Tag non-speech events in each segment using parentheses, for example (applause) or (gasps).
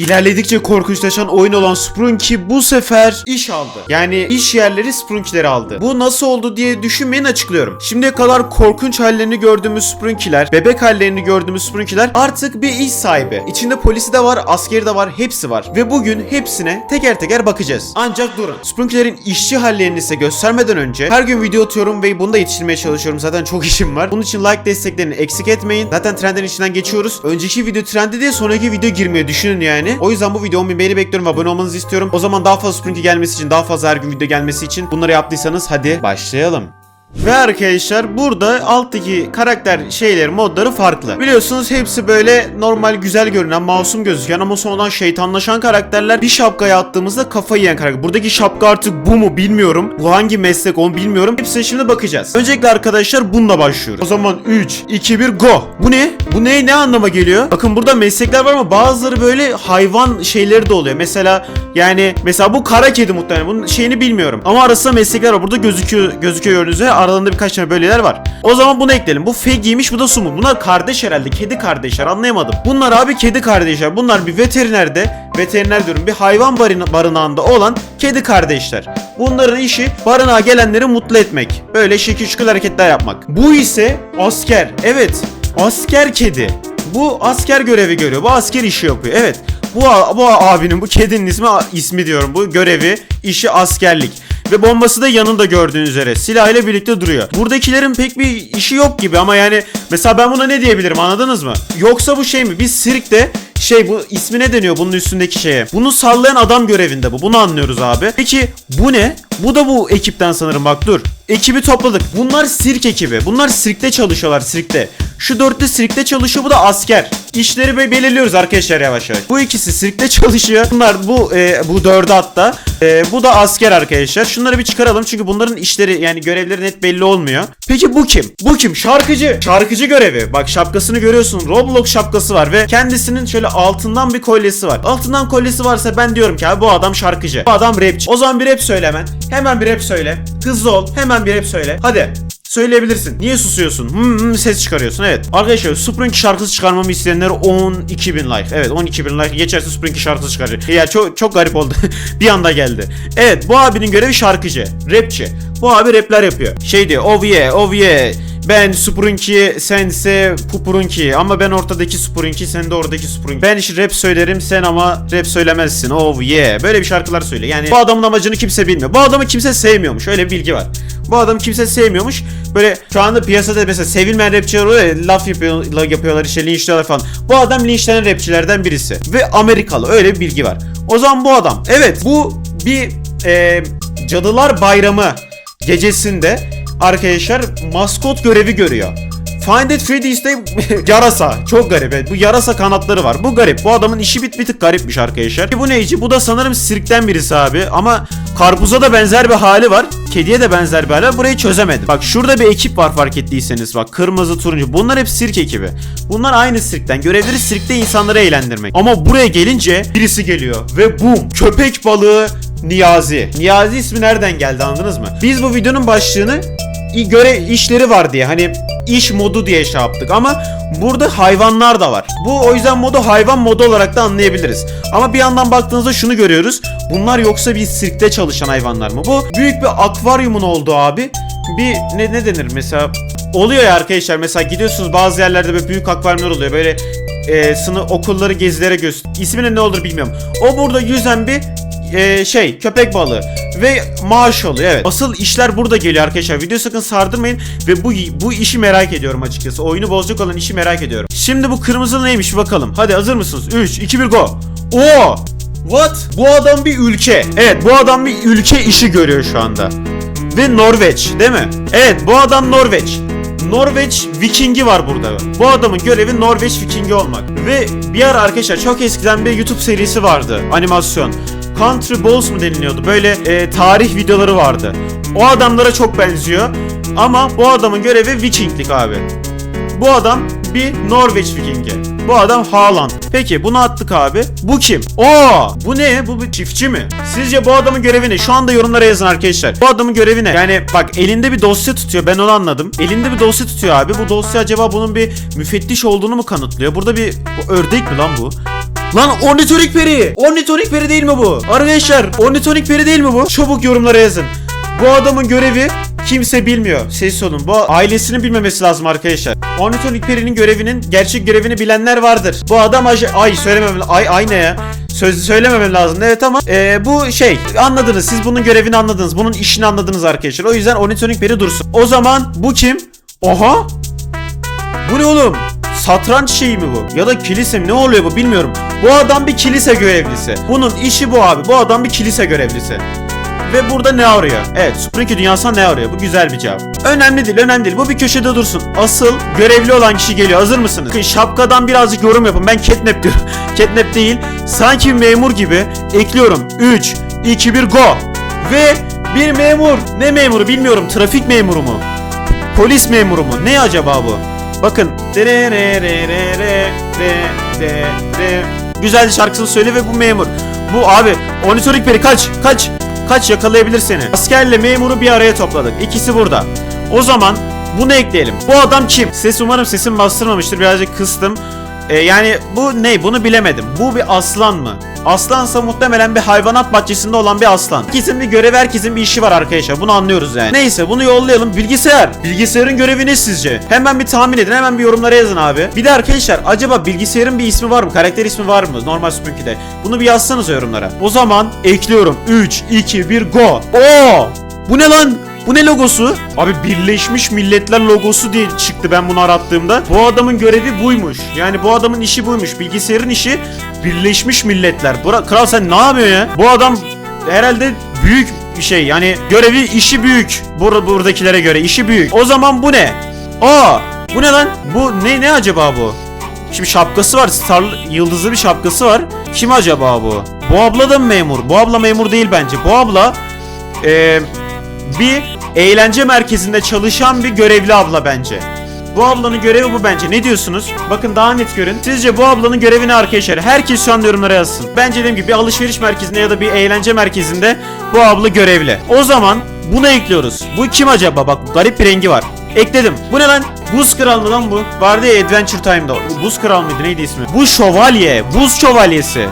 İlerledikçe korkunçlaşan oyun olan Sprunky bu sefer iş aldı. Yani iş yerleri Sprunky'leri aldı. Bu nasıl oldu diye düşünmeyin açıklıyorum. Şimdiye kadar korkunç hallerini gördüğümüz Sprunky'ler, bebek hallerini gördüğümüz Sprunky'ler artık bir iş sahibi. İçinde polisi de var, askeri de var, hepsi var. Ve bugün hepsine teker teker bakacağız. Ancak durun. Sprunky'lerin işçi hallerini size göstermeden önce her gün video atıyorum ve bunu da yetiştirmeye çalışıyorum. Zaten çok işim var. Bunun için like desteklerini eksik etmeyin. Zaten trendin içinden geçiyoruz. Önceki video trendi değil, sonraki video girmiyor. Düşünün yani. O yüzden bu video 10.000 beğeni bekliyorum ve abone olmanızı istiyorum. O zaman daha fazla Sprunky gelmesi için, daha fazla her gün video gelmesi için bunları yaptıysanız hadi başlayalım. Ve arkadaşlar burada alttaki karakter şeyleri modları farklı. Biliyorsunuz hepsi böyle normal güzel görünen masum gözüken ama sonradan şeytanlaşan karakterler bir şapkaya attığımızda kafayı yiyen karakter. Buradaki şapka artık bu mu bilmiyorum. Bu hangi meslek onu bilmiyorum. Hepsine şimdi bakacağız. Öncelikle arkadaşlar bununla başlıyoruz. O zaman 3, 2, 1 go. Bu ne? Bu ne? Ne anlama geliyor? Bakın burada meslekler var ama bazıları böyle hayvan şeyleri de oluyor. Mesela yani mesela bu kara kedi muhtemelen. Bunun şeyini bilmiyorum. Ama arasında meslekler var. Burada gözüküyor gözüküyor gördüğünüz üzere. Aralarında birkaç tane böyleler var. O zaman bunu ekleyelim. Bu Fegiymiş bu da Sumu. Bunlar kardeş herhalde. Kedi kardeşler anlayamadım. Bunlar abi kedi kardeşler. Bunlar bir veterinerde veteriner diyorum bir hayvan barına- barınağında olan kedi kardeşler. Bunların işi barınağa gelenleri mutlu etmek. Böyle şekil şükür hareketler yapmak. Bu ise asker. Evet. Asker kedi. Bu asker görevi görüyor. Bu asker işi yapıyor. Evet. Bu, bu abinin, bu kedinin ismi ismi diyorum. Bu görevi, işi askerlik. Ve bombası da yanında gördüğünüz üzere. Silahıyla birlikte duruyor. Buradakilerin pek bir işi yok gibi ama yani mesela ben buna ne diyebilirim anladınız mı? Yoksa bu şey mi? Biz sirkte şey bu ismi ne deniyor bunun üstündeki şeye? Bunu sallayan adam görevinde bu. Bunu anlıyoruz abi. Peki bu ne? Bu da bu ekipten sanırım bak dur. Ekibi topladık. Bunlar sirk ekibi. Bunlar sirkte çalışıyorlar sirkte. Şu dörtlü sirkte çalışıyor bu da asker. İşleri be- belirliyoruz arkadaşlar yavaş yavaş. Bu ikisi sirkte (laughs) çalışıyor. Bunlar bu e, bu dördü hatta. E, bu da asker arkadaşlar. Şunları bir çıkaralım çünkü bunların işleri yani görevleri net belli olmuyor. Peki bu kim? Bu kim? Şarkıcı. Şarkıcı görevi. Bak şapkasını görüyorsun. Roblox şapkası var ve kendisinin şöyle altından bir kolyesi var. Altından kolyesi varsa ben diyorum ki abi bu adam şarkıcı. Bu adam rapçi. O zaman bir rap söyle hemen. Hemen bir rap söyle. Hızlı ol. Hemen bir rap söyle. Hadi. Söyleyebilirsin. Niye susuyorsun? Hmm, hmm, ses çıkarıyorsun. Evet. Arkadaşlar Spring şarkısı çıkarmamı isteyenler 12 bin like. Evet 12 bin like geçerse Spring şarkısı çıkaracak. Ya çok çok garip oldu. (laughs) bir anda geldi. Evet bu abinin görevi şarkıcı. Rapçi. Bu abi rapler yapıyor. Şey diyor. Oh yeah, oh yeah. Ben Sprunky, sense Pupurunki ama ben ortadaki Sprunky, sen de oradaki Sprunky. Ben işte rap söylerim, sen ama rap söylemezsin. Oh yeah. Böyle bir şarkılar söyle. Yani bu adamın amacını kimse bilmiyor. Bu adamı kimse sevmiyormuş. Öyle bir bilgi var. Bu adam kimse sevmiyormuş. Böyle şu anda piyasada mesela sevilmeyen rapçiler oluyor ya, laf yapıyor, yapıyorlar işte linçliyorlar falan. Bu adam linçlenen rapçilerden birisi. Ve Amerikalı öyle bir bilgi var. O zaman bu adam. Evet bu bir e, Cadılar Bayramı gecesinde arkadaşlar maskot görevi görüyor. Find It Freddy's'te (laughs) yarasa. Çok garip. evet. Bu yarasa kanatları var. Bu garip. Bu adamın işi bit bir tık garipmiş arkadaşlar. Bu neyci? Bu da sanırım sirkten birisi abi. Ama karpuza da benzer bir hali var. Kediye de benzer bir hali var. Burayı çözemedim. Bak şurada bir ekip var fark ettiyseniz. Bak kırmızı turuncu. Bunlar hep sirk ekibi. Bunlar aynı sirkten. Görevleri sirkte insanları eğlendirmek. Ama buraya gelince birisi geliyor. Ve bum. Köpek balığı Niyazi. Niyazi ismi nereden geldi anladınız mı? Biz bu videonun başlığını göre işleri var diye hani iş modu diye şey yaptık ama burada hayvanlar da var. Bu o yüzden modu hayvan modu olarak da anlayabiliriz. Ama bir yandan baktığınızda şunu görüyoruz. Bunlar yoksa bir sirkte çalışan hayvanlar mı? Bu büyük bir akvaryumun olduğu abi. Bir ne, ne denir mesela oluyor ya arkadaşlar mesela gidiyorsunuz bazı yerlerde böyle büyük akvaryumlar oluyor böyle e, sınıf okulları gezilere göster. İsminin ne olur bilmiyorum. O burada yüzen bir e, şey köpek balığı ve maaş alıyor evet. Asıl işler burada geliyor arkadaşlar. Video sakın sardırmayın ve bu bu işi merak ediyorum açıkçası. Oyunu bozacak olan işi merak ediyorum. Şimdi bu kırmızı neymiş bakalım. Hadi hazır mısınız? 3 2 1 go. Oo! What? Bu adam bir ülke. Evet bu adam bir ülke işi görüyor şu anda. Ve Norveç değil mi? Evet bu adam Norveç. Norveç Vikingi var burada. Bu adamın görevi Norveç Vikingi olmak. Ve bir ara arkadaşlar çok eskiden bir YouTube serisi vardı. Animasyon. Country Balls mu deniliyordu? Böyle e, tarih videoları vardı. O adamlara çok benziyor. Ama bu adamın görevi Vikinglik abi. Bu adam bir Norveç Vikingi. Bu adam Haaland. Peki bunu attık abi. Bu kim? Oo, bu ne? Bu bir çiftçi mi? Sizce bu adamın görevi ne? Şu anda yorumlara yazın arkadaşlar. Bu adamın görevi ne? Yani bak elinde bir dosya tutuyor. Ben onu anladım. Elinde bir dosya tutuyor abi. Bu dosya acaba bunun bir müfettiş olduğunu mu kanıtlıyor? Burada bir bu ördek mi lan bu? Lan ornitorik peri. Ornitorik peri değil mi bu? Arkadaşlar ornitorik peri değil mi bu? Çabuk yorumlara yazın. Bu adamın görevi kimse bilmiyor. Ses olun. Bu ailesinin bilmemesi lazım arkadaşlar. Ornitorik perinin görevinin gerçek görevini bilenler vardır. Bu adam aj- ay söylememem ay ay ne ya? Söz söylememem lazım. Evet ama eee, bu şey anladınız. Siz bunun görevini anladınız. Bunun işini anladınız arkadaşlar. O yüzden ornitorik peri dursun. O zaman bu kim? Oha! Bu ne oğlum? Satranç şeyi mi bu? Ya da kilise mi? Ne oluyor bu bilmiyorum. Bu adam bir kilise görevlisi. Bunun işi bu abi. Bu adam bir kilise görevlisi. Ve burada ne arıyor? Evet, Sprinky dünyasında ne arıyor? Bu güzel bir cevap. Önemli değil, önemli değil. Bu bir köşede dursun. Asıl görevli olan kişi geliyor. Hazır mısınız? Şapkadan birazcık yorum yapın. Ben catnap diyorum. (laughs) catnap değil. Sanki memur gibi ekliyorum. 3, 2, 1, go. Ve bir memur. Ne memuru bilmiyorum. Trafik memuru mu? Polis memuru mu? Ne acaba bu? Bakın. De re re re re re re re re. Güzel şarkısını söyle ve bu memur. Bu abi Onitorik Peri kaç kaç kaç yakalayabilir seni. Askerle memuru bir araya topladık. İkisi burada. O zaman bunu ekleyelim. Bu adam kim? Ses umarım sesim bastırmamıştır. Birazcık kıstım. Ee, yani bu ne? Bunu bilemedim. Bu bir aslan mı? Aslansa muhtemelen bir hayvanat bahçesinde olan bir aslan. Herkesin bir görevi, herkesin bir işi var arkadaşlar. Bunu anlıyoruz yani. Neyse bunu yollayalım. Bilgisayar. Bilgisayarın görevi ne sizce? Hemen bir tahmin edin. Hemen bir yorumlara yazın abi. Bir de arkadaşlar acaba bilgisayarın bir ismi var mı? Karakter ismi var mı? Normal Spooky'de. Bunu bir yazsanız yorumlara. O zaman ekliyorum. 3, 2, 1, go. Oo! Bu ne lan? Bu ne logosu? Abi Birleşmiş Milletler logosu diye çıktı ben bunu arattığımda. Bu adamın görevi buymuş. Yani bu adamın işi buymuş. Bilgisayarın işi Birleşmiş Milletler. Bura, Kral sen ne yapıyorsun ya? Bu adam herhalde büyük bir şey. Yani görevi işi büyük. Bur buradakilere göre işi büyük. O zaman bu ne? Aa! Bu ne lan? Bu ne ne acaba bu? Şimdi şapkası var. Star yıldızlı bir şapkası var. Kim acaba bu? Bu abla da mı memur? Bu abla memur değil bence. Bu abla eee bir eğlence merkezinde çalışan bir görevli abla bence. Bu ablanın görevi bu bence. Ne diyorsunuz? Bakın daha net görün. Sizce bu ablanın görevi ne arkadaşlar? Herkes şu an yorumlara yazsın. Bence dediğim gibi bir alışveriş merkezinde ya da bir eğlence merkezinde bu abla görevli. O zaman bunu ekliyoruz. Bu kim acaba? Bak garip bir rengi var. Ekledim. Bu ne lan? Buz Kral mı lan bu? Vardı ya Adventure Time'da. Buz Kral mıydı? Neydi ismi? Bu şövalye. Buz şövalyesi.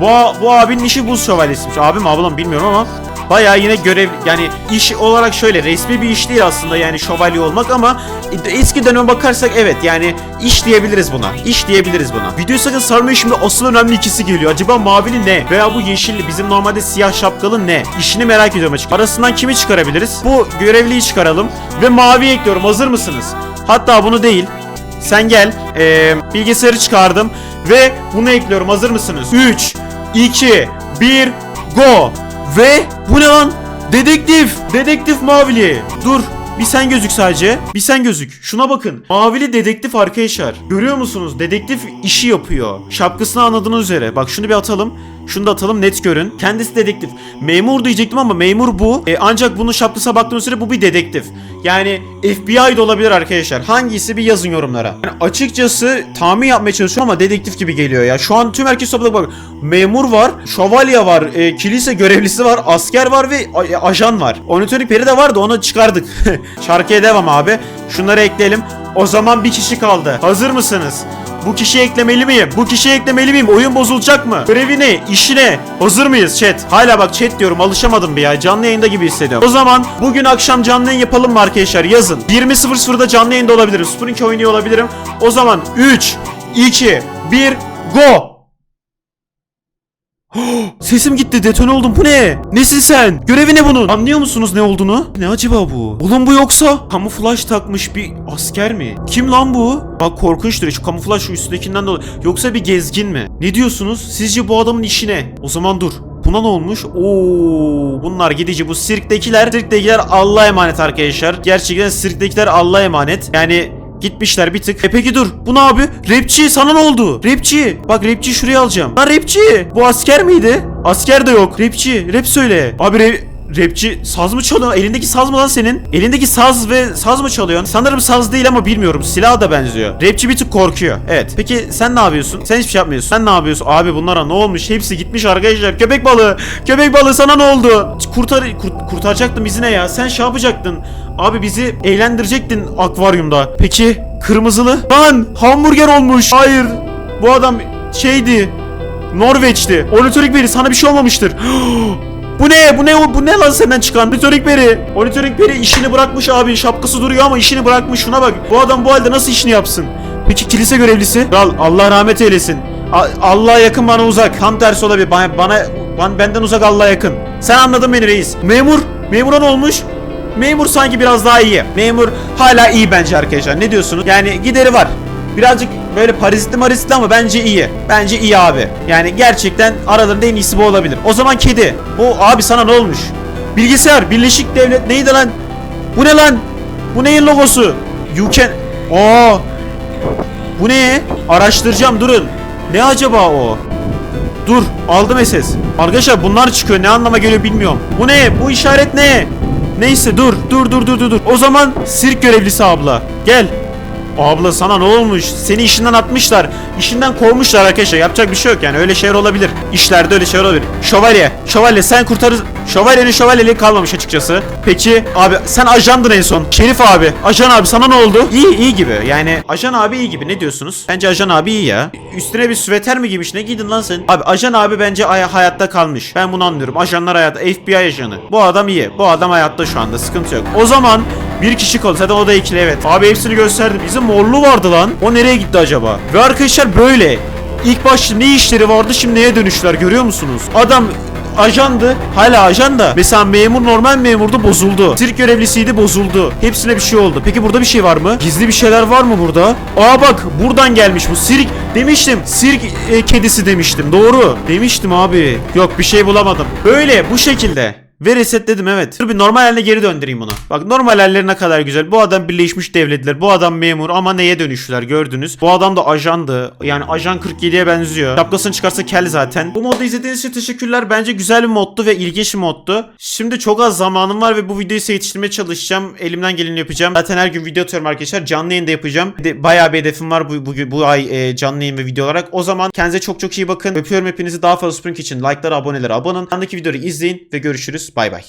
Bu, bu abinin işi buz şövalyesiymiş. Abim ablam bilmiyorum ama Bayağı yine görev yani iş olarak şöyle resmi bir iş değil aslında yani şövalye olmak ama eski döneme bakarsak evet yani iş diyebiliriz buna. İş diyebiliriz buna. Videoyu sakın sarmayın şimdi asıl önemli ikisi geliyor. Acaba mavili ne? Veya bu yeşilli bizim normalde siyah şapkalı ne? İşini merak ediyorum açık. Arasından kimi çıkarabiliriz? Bu görevliyi çıkaralım ve mavi ekliyorum. Hazır mısınız? Hatta bunu değil. Sen gel. Ee, bilgisayarı çıkardım ve bunu ekliyorum. Hazır mısınız? 3 2 1 Go! Ve bu ne lan? Dedektif! Dedektif Mavili! Dur bir sen gözük sadece. Bir sen gözük. Şuna bakın. Mavili dedektif arkadaşlar. Görüyor musunuz? Dedektif işi yapıyor. Şapkasını anladığınız üzere. Bak şunu bir atalım. Şunu da atalım net görün. Kendisi dedektif. Memur diyecektim ama memur bu. E, ancak bunun şapkasına baktığınız üzere bu bir dedektif. Yani FBI de olabilir arkadaşlar. Hangisi bir yazın yorumlara. Yani açıkçası tahmin yapmaya çalışıyorum ama dedektif gibi geliyor ya. Şu an tüm herkes topladık bak. Memur var, şövalye var, e, kilise görevlisi var, asker var ve a- e, ajan var. Onitorik peri de vardı onu çıkardık. (laughs) Şarkıya devam abi. Şunları ekleyelim. O zaman bir kişi kaldı. Hazır mısınız? Bu kişiyi eklemeli miyim? Bu kişiyi eklemeli miyim? Oyun bozulacak mı? Görevi ne? İşi ne? Hazır mıyız chat? Hala bak chat diyorum alışamadım bir ya. Canlı yayında gibi hissediyorum. O zaman bugün akşam canlı yayın yapalım mı arkadaşlar? Yazın. 20.00'da canlı yayında olabilirim. Spring oynuyor olabilirim. O zaman 3, 2, 1, go! (gasps) Sesim gitti detone oldum bu ne? Nesin sen? Görevi ne bunun? Anlıyor musunuz ne olduğunu? Ne acaba bu? Oğlum bu yoksa kamuflaj takmış bir asker mi? Kim lan bu? Bak korkunçtur şu kamuflaj şu üstündekinden dolayı. Yoksa bir gezgin mi? Ne diyorsunuz? Sizce bu adamın işi ne? O zaman dur. Buna ne olmuş? Oo, bunlar gidici. Bu sirktekiler, sirktekiler Allah'a emanet arkadaşlar. Gerçekten sirktekiler Allah'a emanet. Yani Gitmişler bir tık. E peki dur. Bu ne abi? Rapçi sana ne oldu? Rapçi. Bak rapçi şuraya alacağım. Lan rapçi. Bu asker miydi? Asker de yok. Rapçi. Rap söyle. Abi rap... Rapçi saz mı çalıyor? Elindeki saz mı lan senin? Elindeki saz ve saz mı çalıyorsun? Sanırım saz değil ama bilmiyorum. Silah da benziyor. Rapçi bir tık korkuyor. Evet. Peki sen ne yapıyorsun? Sen hiçbir şey yapmıyorsun. Sen ne yapıyorsun? Abi bunlara ne olmuş? Hepsi gitmiş arkadaşlar. Köpek balığı. Köpek balığı sana ne oldu? Kurtar kurt, kurtaracaktın bizi ne ya? Sen şey yapacaktın. Abi bizi eğlendirecektin akvaryumda. Peki kırmızılı? Lan hamburger olmuş. Hayır. Bu adam şeydi. Norveç'ti. Ornitorik beri sana bir şey olmamıştır. (gasps) Bu ne? Bu ne? Bu ne lan senden çıkan? Ornitorik beri. Ornitorik beri işini bırakmış abi. Şapkası duruyor ama işini bırakmış. Şuna bak. Bu adam bu halde nasıl işini yapsın? Peki kilise görevlisi? Kral Allah rahmet eylesin. Allah'a yakın bana uzak. Tam tersi olabilir. Bana, bana, bana benden uzak Allah'a yakın. Sen anladın beni reis. Memur. Memura ne olmuş? Memur sanki biraz daha iyi. Memur hala iyi bence arkadaşlar. Ne diyorsunuz? Yani gideri var. Birazcık böyle parazitli marazitli ama bence iyi. Bence iyi abi. Yani gerçekten aralarında en iyisi bu olabilir. O zaman kedi. Bu abi sana ne olmuş? Bilgisayar, Birleşik Devlet neydi lan? Bu ne lan? Bu neyin logosu? You can... Aa! Bu ne? Araştıracağım durun. Ne acaba o? Dur aldım SS. Arkadaşlar bunlar çıkıyor ne anlama geliyor bilmiyorum. Bu ne? Bu işaret ne? Neyse dur dur dur dur dur. O zaman sirk görevlisi abla. Gel. Abla sana ne olmuş? Seni işinden atmışlar. İşinden kovmuşlar arkadaşlar. Yapacak bir şey yok yani. Öyle şeyler olabilir. İşlerde öyle şeyler olabilir. Şövalye. Şövalye sen kurtarır. Şövalyenin şövalyeliği kalmamış açıkçası. Peki abi sen ajandın en son. Şerif abi. Ajan abi sana ne oldu? İyi iyi gibi. Yani ajan abi iyi gibi. Ne diyorsunuz? Bence ajan abi iyi ya. Üstüne bir süveter mi giymiş? Ne giydin lan sen? Abi ajan abi bence ay- hayatta kalmış. Ben bunu anlıyorum. Ajanlar hayatta. FBI ajanı. Bu adam iyi. Bu adam hayatta şu anda. Sıkıntı yok. O zaman bir kişi kaldı. Zaten o da ikili evet. Abi hepsini gösterdim. Bizim morlu vardı lan. O nereye gitti acaba? Ve arkadaşlar böyle. İlk başta ne işleri vardı şimdi neye dönüştüler görüyor musunuz? Adam ajandı. Hala ajan da. Mesela memur normal memurdu bozuldu. Sirk görevlisiydi bozuldu. Hepsine bir şey oldu. Peki burada bir şey var mı? Gizli bir şeyler var mı burada? Aa bak buradan gelmiş bu sirk. Demiştim. Sirk e, kedisi demiştim. Doğru. Demiştim abi. Yok bir şey bulamadım. Böyle bu şekilde. Ve resetledim evet. Dur bir normal haline geri döndüreyim bunu. Bak normal halleri ne kadar güzel. Bu adam Birleşmiş Devletler. Bu adam memur ama neye dönüştüler gördünüz. Bu adam da ajandı. Yani ajan 47'ye benziyor. Şapkasını çıkarsa kel zaten. Bu modu izlediğiniz için teşekkürler. Bence güzel bir moddu ve ilginç bir moddu. Şimdi çok az zamanım var ve bu videoyu size yetiştirmeye çalışacağım. Elimden geleni yapacağım. Zaten her gün video atıyorum arkadaşlar. Canlı yayında yapacağım. De bayağı bir hedefim var bu, bu, bu ay e, canlı yayın ve video olarak. O zaman kendinize çok çok iyi bakın. Öpüyorum hepinizi. Daha fazla Spring için like'lara, abonelere abone olun. Yandaki videoyu izleyin ve görüşürüz. Bye bye.